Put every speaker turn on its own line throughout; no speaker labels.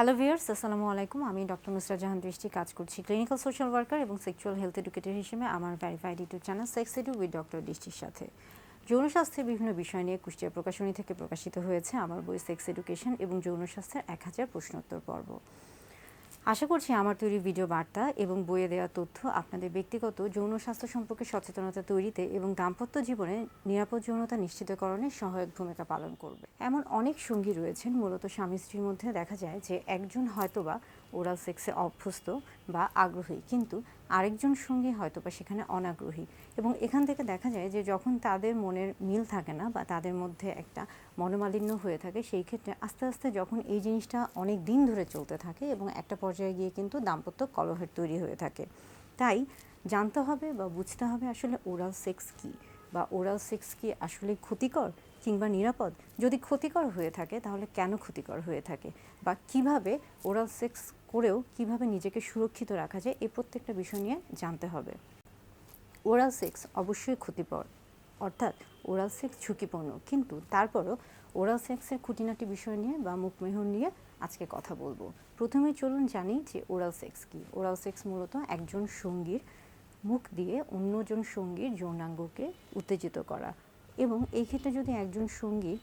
Hello viewers আসসালামু আলাইকুম। আমি ডক্টর নুসরা জাহান দৃষ্টি কাজ করছি ক্লিনিক্যাল সোশ্যাল ওয়ার্কার এবং সেক্সুয়াল হেলথ এডুকেটর হিসেবে আমার verified YouTube channel sex edu with doctor দৃষ্টির সাথে। যৌন স্বাস্থ্যের বিভিন্ন বিষয় নিয়ে কুষ্টিয়া প্রকাশনী থেকে প্রকাশিত হয়েছে আমার বই সেক্স এডুকেশন এবং যৌন স্বাস্থ্যের এক হাজার প্রশ্নোত্তর পর্ব। আশা করছি আমার তৈরি ভিডিও বার্তা এবং বইয়ে দেওয়া তথ্য আপনাদের ব্যক্তিগত যৌন স্বাস্থ্য সম্পর্কে সচেতনতা তৈরিতে এবং দাম্পত্য জীবনে নিরাপদ যৌনতা নিশ্চিতকরণে সহায়ক ভূমিকা পালন করবে। এমন অনেক সঙ্গী রয়েছেন, মূলত স্বামী স্ত্রীর মধ্যে দেখা যায় যে একজন হয়তোবা ওরাল সেক্সে অভ্যস্ত বা আগ্রহী, কিন্তু আরেকজন সঙ্গী হয়তোবা সেখানে অনাগ্রহী এবং এখান থেকে দেখা যায় যে যখন তাদের মনের মিল থাকে না বা তাদের মধ্যে একটা মনোমালিন্য হয়ে থাকে, সেই ক্ষেত্রে আস্তে আস্তে যখন এই জিনিসটা অনেক দিন ধরে চলতে থাকে এবং একটা পর্যায়ে গিয়ে কিন্তু দাম্পত্য কলহের তৈরি হয়ে থাকে। তাই জানতে হবে বা বুঝতে হবে আসলে ওরাল সেক্স কী বা ওরাল সেক্স কি আসলে ক্ষতিকর কিংবা নিরাপদ? যদি ক্ষতিকর হয়ে থাকে, তাহলে কেন ক্ষতিকর হয়ে থাকে? বা কীভাবে ওরাল সেক্স করেও কীভাবে নিজেকে সুরক্ষিত রাখা যায়, এই প্রত্যেকটা বিষয় নিয়ে জানতে হবে। ওরাল সেক্স অবশ্যই ক্ষতিকর, অর্থাৎ ওরাল সেক্স ঝুঁকিপূর্ণ। কিন্তু তারপরও ওরাল সেক্সের খুঁটিনাটি বিষয় নিয়ে বা মুখমেহর নিয়ে আজকে কথা বলব। প্রথমে চলুন জানি যে ওরাল সেক্স কি। ওরাল সেক্স মূলত একজন সঙ্গীর মুখ দিয়ে অন্যজন সঙ্গীর যৌনাঙ্গকে উত্তেজিত করা এবং এই ক্ষেত্রে যদি একজন সঙ্গী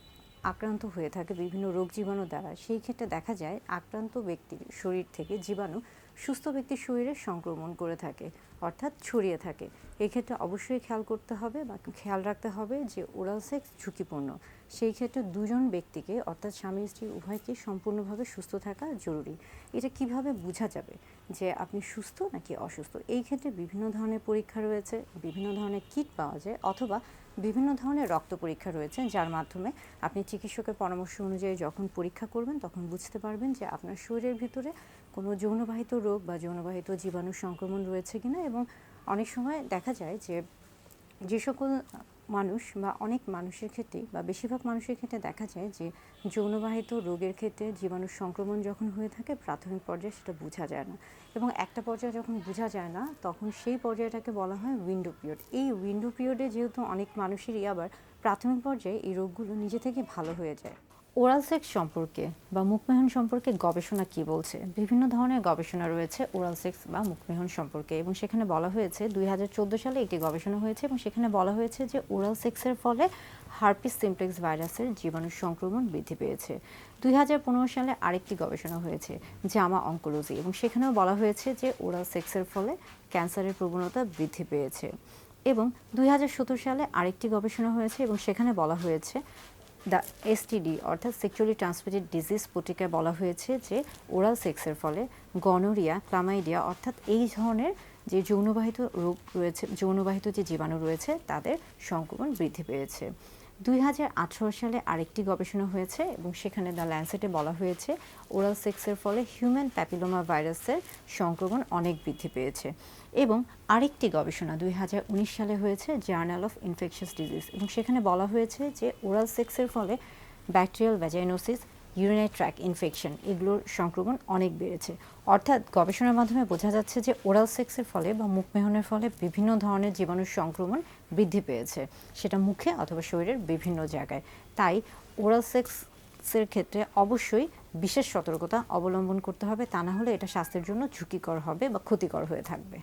আক্রান্ত হয়ে থাকে বিভিন্ন রোগ জীবাণু দ্বারা, সেই ক্ষেত্রে দেখা যায় আক্রান্ত ব্যক্তির শরীর থেকে জীবাণু সুস্থ ব্যক্তির শরীরে সংক্রমণ করে থাকে, অর্থাৎ ছড়িয়ে থাকে। এক্ষেত্রে অবশ্যই খেয়াল করতে হবে বা খেয়াল রাখতে হবে যে ওরাল সেক্স ঝুঁকিপূর্ণ। সেই ক্ষেত্রে দুজন ব্যক্তিকে, অর্থাৎ স্বামী স্ত্রী, উভয়কে সম্পূর্ণভাবে সুস্থ থাকা জরুরি। এটা কীভাবে বোঝা যাবে? যে আপনি সুস্থ নাকি অসুস্থ? এই ক্ষেত্রে বিভিন্ন ধরনের পরীক্ষা রয়েছে, বিভিন্ন ধরনের কিট পাওয়া যায়, অথবা বিভিন্ন ধরনের রক্ত পরীক্ষা রয়েছে, যার মাধ্যমে আপনি চিকিৎসকের পরামর্শ অনুযায়ী যখন পরীক্ষা করবেন, তখন বুঝতে পারবেন যে আপনার শরীরের ভিতরে কোনো যৌনবাহিত রোগ বা যৌনবাহিত জীবাণু সংক্রমণ রয়েছে কিনা এবং অনেক সময় দেখা যায় যে যে সকল মানুষ বা অনেক মানুষের ক্ষেত্রে বা বেশিরভাগ মানুষের ক্ষেত্রে দেখা যায় যে যৌনবাহিত রোগের ক্ষেত্রে জীবাণু সংক্রমণ যখন হয়ে থাকে, প্রাথমিক পর্যায়ে সেটা বোঝা যায় না। এবং একটা পর্যায়ে যখন বোঝা যায় না, তখন সেই পর্যায়টাকে বলা হয় উইন্ডো পিরিয়ড এই উইন্ডো পিরিয়ডে যেহেতু অনেক মানুষেরই আবার প্রাথমিক পর্যায়ে এই রোগগুলো নিজে থেকে ভালো হয়ে যায়। ওরাল সেক্স সম্পর্কে বা মুখমেহন সম্পর্কে গবেষণা কি বলছে? বিভিন্ন ধরনের গবেষণা রয়েছে ওরাল সেক্স বা মুখমেহন সম্পর্কে এবং সেখানে বলা হয়েছে দুই হাজার চোদ্দ সালে একটি গবেষণা হয়েছে এবং সেখানে বলা হয়েছে যে ওরাল সেক্সের ফলে হার্পিস সিমপ্লেক্স ভাইরাসের জীবাণু সংক্রমণ বৃদ্ধি পেয়েছে। দুই হাজার পনেরো সালে আরেকটি গবেষণা হয়েছে জামা অঙ্কোলজি এবং সেখানেও বলা হয়েছে যে ওরাল সেক্সের ফলে ক্যান্সারের প্রবণতা বৃদ্ধি পেয়েছে। এবং দুই হাজার সতেরো সালে আরেকটি গবেষণা হয়েছে এবং সেখানে বলা হয়েছে দ্য এসটিডি অর্থাৎ সেক্সুয়ালি ট্রান্সমিটেড ডিজিজ পত্রিকায় বলা হয়েছে যে ওরাল সেক্সের ফলে গনোরিয়া ক্লামাইডিয়া অর্থাৎ এই ধরনের যে যৌনবাহিত রোগ রয়েছে, যৌনবাহিত যে জীবাণু রয়েছে, তাদের সংক্রমণ বৃদ্ধি পেয়েছে। দুই হাজার আঠেরো সালে আরেকটি গবেষণা হয়েছে এবং সেখানে দ্য ল্যান্সেটে বলা হয়েছে, ওরাল সেক্সের ফলে হিউম্যান প্যাপিলোমা ভাইরাসের সংক্রমণ অনেক বৃদ্ধি পেয়েছে। এবং আরেকটি গবেষণা দুই হাজার উনিশ সালে হয়েছে, জার্নাল অফ ইনফেকশাস ডিজিজ এবং সেখানে বলা হয়েছে যে ওরাল সেক্সের ফলে bacterial vaginosis urinary tract infection, এগুলোর সংক্রমণ অনেক বেড়েছে। অর্থাৎ গবেষণার মাধ্যমে বোঝা যাচ্ছে যে ওরাল সেক্সের ফলে বা মুখমেহনের ফলে বিভিন্ন ধরনের জীবাণুর সংক্রমণ বৃদ্ধি পেয়েছে, সেটা মুখে অথবা শরীরের বিভিন্ন জায়গায়। তাই ওরাল সেক্সের ক্ষেত্রে অবশ্যই বিশেষ সতর্কতা অবলম্বন করতে হবে, তা না হলে এটা স্বাস্থ্যের জন্য ঝুঁকিকর হবে বা ক্ষতিকর হয়ে থাকবে।